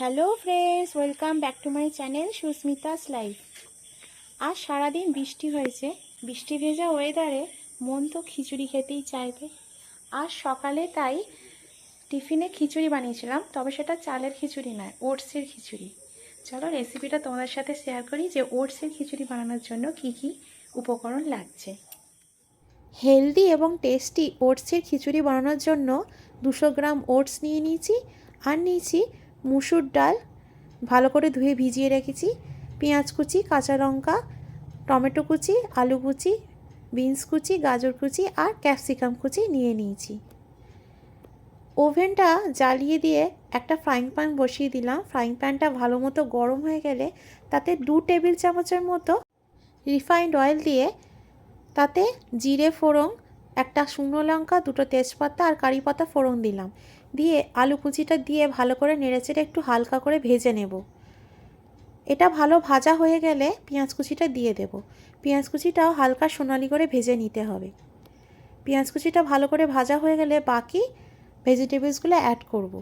Hello friends welcome back to my channel Sushmita's life আজ সারাদিন বৃষ্টি হয়েছে। বৃষ্টি ভেজা ওয়েদারে মন তো খিচুড়ি খেতেই চাইবে। আজ সকালে তাই টিফিনে খিচুড়ি বানিয়েছিলাম, তবে সেটা চালের খিচুড়ি নয়, ওটসের খিচুড়ি। চলো রেসিপিটা তোমাদের সাথে শেয়ার করি যে ওটসের খিচুড়ি বানানোর জন্য কি কি উপকরণ লাগছে। হেলদি এবং টেস্টি ওটসের খিচুড়ি বানানোর জন্য দুশো গ্রাম ওটস নিয়ে নিয়েছি, আর নিয়েছি মুসুর ডাল ভালো করে ধুয়ে ভিজিয়ে রেখেছি। পেঁয়াজ কুচি, কাঁচা লঙ্কা, টমেটো কুচি, আলু কুচি, বিনস কুচি, গাজর কুচি আর ক্যাপসিকাম কুচি নিয়ে নিয়েছি। ওভেনটা জ্বালিয়ে দিয়ে একটা ফ্রাইং প্যান বসিয়ে দিলাম। ফ্রাইং প্যানটা ভালো মতো গরম হয়ে গেলে তাতে দু টেবিল চামচের মতো রিফাইন্ড অয়েল দিয়ে তাতে জিরে ফোড়ন, একটা শুকনো লঙ্কা, দুটো তেজপাতা আর কারি পাতা ফোড়ন দিলাম। দিয়ে আলু কুচিটা দিয়ে ভালো করে নেড়েচেড়ে একটু হালকা করে ভেজে নেব। এটা ভালো ভাজা হয়ে গেলে পেঁয়াজ কুচিটা দিয়ে দেব। পেঁয়াজ কুচিটাও হালকা সোনালি করে ভেজে নিতে হবে। পেঁয়াজ কুচিটা ভালো করে ভাজা হয়ে গেলে বাকি ভেজিটেবলসগুলো অ্যাড করব।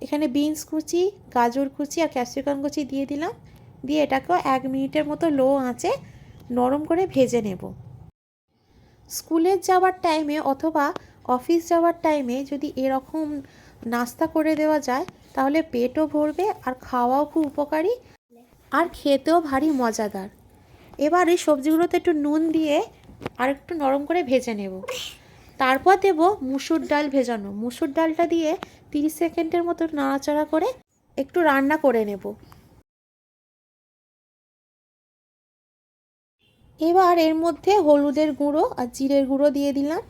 এখানে বিনস কুচি, গাজর কুচি আর ক্যাপসিকাম কুচি দিয়ে দিলাম। দিয়ে এটাকেও এক মিনিটের মতো লো আঁচে নরম করে ভেজে নেব। স্কুলের যাওয়ার টাইমে অথবা অফিস যাওয়ার টাইমে যদি এরকম নাস্তা করে দেওয়া যায়, তাহলে পেটও ভরবে আর খাওয়াও খুব উপকারী আর খেতেও ভারী মজাদার। এবার এই সবজিগুলোতে একটু নুন দিয়ে আর একটু নরম করে ভেজে নেব। তারপর দেব মুসুর ডাল ভেজানো। মুসুর ডালটা দিয়ে তিরিশ সেকেন্ডের মতো নাড়াচাড়া করে একটু রান্না করে নেব। এবার এর মধ্যে হলুদের গুঁড়ো আর জিরের গুঁড়ো দিয়ে দিলাম।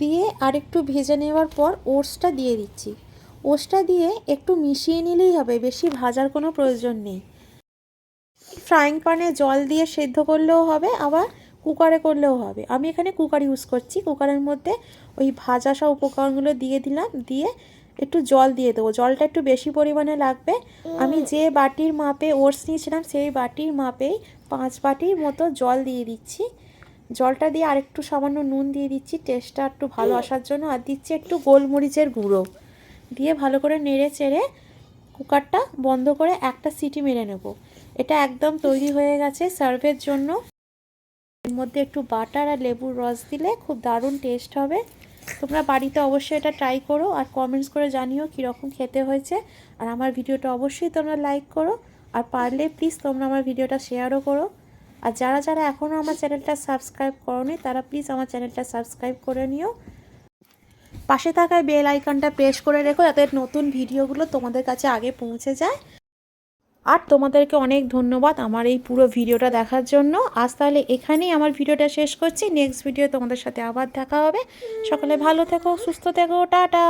দিয়ে আর একটু ভেজে নেওয়ার পর ওটসটা দিয়ে দিচ্ছি। ওটসটা দিয়ে একটু মিশিয়ে নিলেই হবে, বেশি ভাজার কোনো প্রয়োজন নেই। ফ্রাইং প্যানে জল দিয়ে সেদ্ধ করলেও হবে, আবার কুকারে করলেও হবে। আমি এখানে কুকার ইউজ করছি। কুকারের মধ্যে ওই ভাজা সব উপকরণগুলো দিয়ে দিলাম, দিয়ে একটু জল দিয়ে দেবো। জলটা একটু বেশি পরিমাণে লাগবে। আমি যে বাটির মাপে ওটস নিয়েছিলাম, সেই বাটির মাপেই পাঁচ বাটির মতো জল দিয়ে দিচ্ছি। জলটা দিয়ে আরেকটু সামান্য নুন দিয়ে দিচ্ছি টেস্টটা একটু ভালো আসার জন্য। আর দিচ্ছি একটু গোলমরিচের গুঁড়ো। দিয়ে ভালো করে নেড়ে চেড়ে কুকারটা বন্ধ করে একটা সিটি মেরে নেব। এটা একদম তৈরি হয়ে গেছে সার্ভের জন্য। এর মধ্যে একটু বাটার আর লেবুর রস দিলে খুব দারুণ টেস্ট হবে। তোমরা বাড়িতে অবশ্যই এটা ট্রাই করো আর কমেন্টস করে জানিও কীরকম খেতে হয়েছে। আর আমার ভিডিওটা অবশ্যই তোমরা লাইক করো। আর পারলে প্লিজ তোমরা আমার ভিডিওটা শেয়ারও করো। আর যারা যারা এখনও আমার চ্যানেলটা সাবস্ক্রাইব করোনি, তারা প্লিজ আমার চ্যানেলটা সাবস্ক্রাইব করে নিও। পাশে থাকা বেল আইকনটা প্রেস করে রেখো যাতে নতুন ভিডিওগুলো তোমাদের কাছে আগে পৌঁছে যায়। আর তোমাদেরকে অনেক ধন্যবাদ আমার এই পুরো ভিডিওটা দেখার জন্য। আজ তাহলে এখানেই আমার ভিডিওটা শেষ করছি। নেক্সট ভিডিও তোমাদের সাথে আবার দেখা হবে। সকালে ভালো থেকো, সুস্থ থেকো, টাটা!